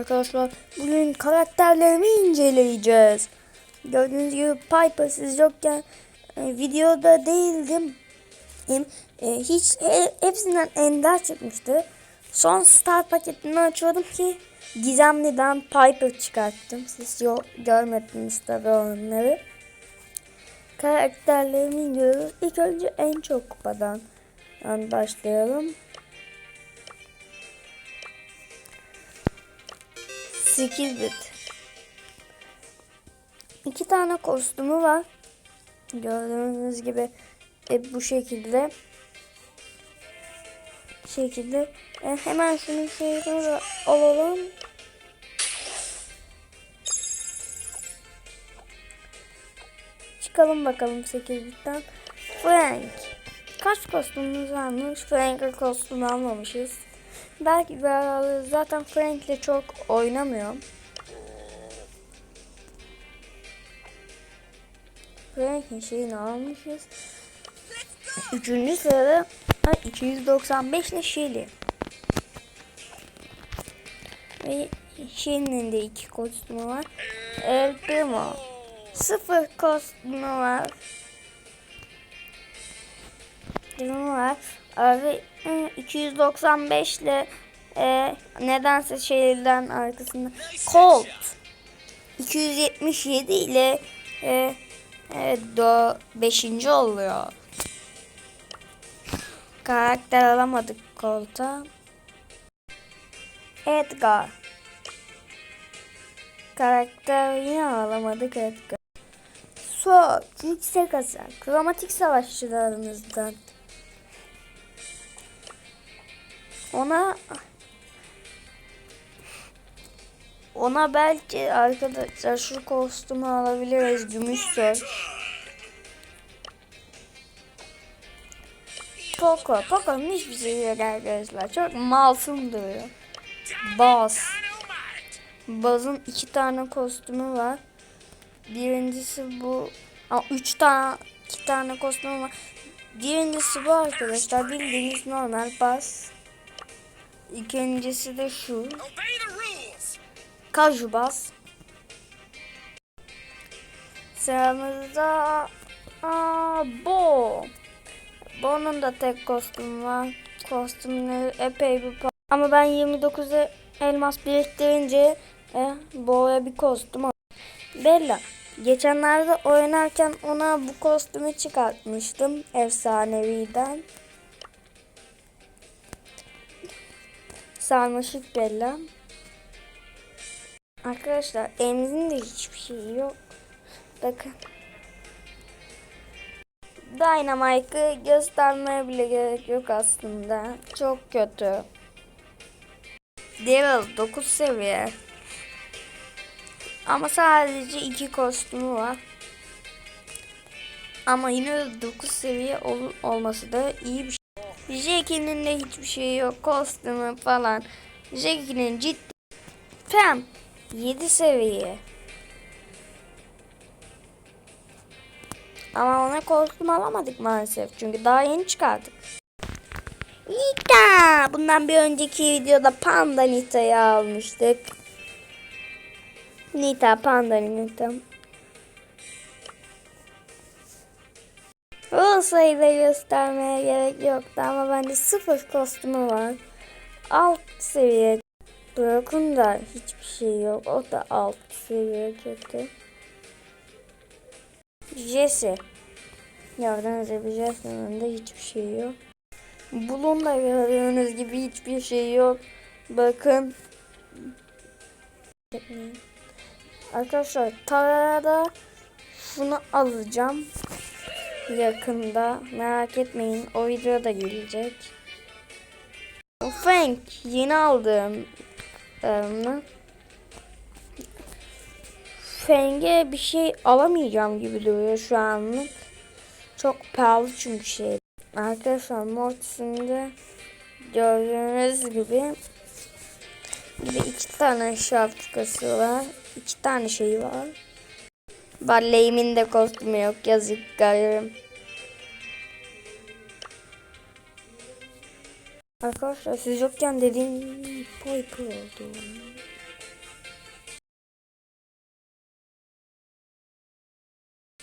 arkadaşlar. Bugün karakterlerimi inceleyeceğiz. Gördüğünüz gibi Piper siz yokken e, videoda değildim. E, hiç he- hepsinden ender çıkmıştı. Son star paketini açıyordum ki Gizemli'den Piper çıkarttım. Siz yok görmediniz tabii onları. Karakterlerimi inceliyoruz. İlk önce en çok kupadan yani başlayalım. 8 bit. İki tane kostümü var. Gördüğünüz gibi e, bu şekilde. şekilde. E, hemen şunu şöyle da alalım. Çıkalım bakalım 8 bitten. Frank. Kaç kostümümüz varmış? Frank'e kostüm almamışız. Belki ben zaten Frank'le çok oynamıyorum. Frank'in şeyini almışız. Üçüncü sırada ha, 295 ile Shelly. Ve Shelly'nin de iki kostümü var. El Primo. Sıfır kostümü var. Primo var. Abi e, 295 ile e, nedense şeylerden arkasında Colt 277 ile e, e, do 5. oluyor. Karakter alamadık Colt'a. Edgar. Karakter yine alamadık Edgar. Sword. Yüksek hasar. Kromatik savaşçılarımızdan. Ona ona belki arkadaşlar şu kostümü alabiliriz. Gümüş söz. Poco. Poco'nun hiçbir şey yok arkadaşlar. Çok masum duruyor. Buzz. Buzz'ın iki tane kostümü var. Birincisi bu. Aa, üç tane, iki tane kostümü var. Birincisi bu arkadaşlar. Bildiğiniz normal Buzz. İkincisi de şu. Rules. Kajubas. Sıramızda aa, Bo. Bo'nun da tek kostümü var. Kostümleri epey bir Ama ben 29 e- elmas biriktirince e, Bo'ya bir kostüm al- Bella. Geçenlerde oynarken ona bu kostümü çıkartmıştım. Efsaneviden. Sarmaşık Bella. Arkadaşlar elimizin de hiçbir şeyi yok. Bakın. Dynamite'ı göstermeye bile gerek yok aslında. Çok kötü. Daryl 9 seviye. Ama sadece iki kostümü var. Ama yine de 9 seviye ol- olması da iyi bir. Jackie'nin de hiçbir şey yok. Kostümü falan. Jackie'nin ciddi. Pam 7 seviye. Ama ona kostüm alamadık maalesef. Çünkü daha yeni çıkardık. Nita! Bundan bir önceki videoda Panda Nita'yı almıştık. Nita, Panda Nita. O sayıda göstermeye gerek yoktu ama bende sıfır kostümü var. Alt seviye Brock'un da hiçbir şey yok. O da alt seviye kötü. Jesse. Gördüğünüz gibi Jesse'nin de hiçbir şey yok. Bulun da gördüğünüz gibi hiçbir şey yok. Bakın. Arkadaşlar Tara'da şunu alacağım. Yakında. Merak etmeyin. O video da gelecek. Frank yeni aldığım ürünü. Fenge bir şey alamayacağım gibi duruyor şu anlık. Çok pahalı çünkü şey. Arkadaşlar Mortis'in de gördüğünüz gibi gibi iki tane şapkası var. iki tane şeyi var. Barley'imin de kostümü yok. Yazık garibim. Arkadaşlar siz yokken dediğim Piper oldu.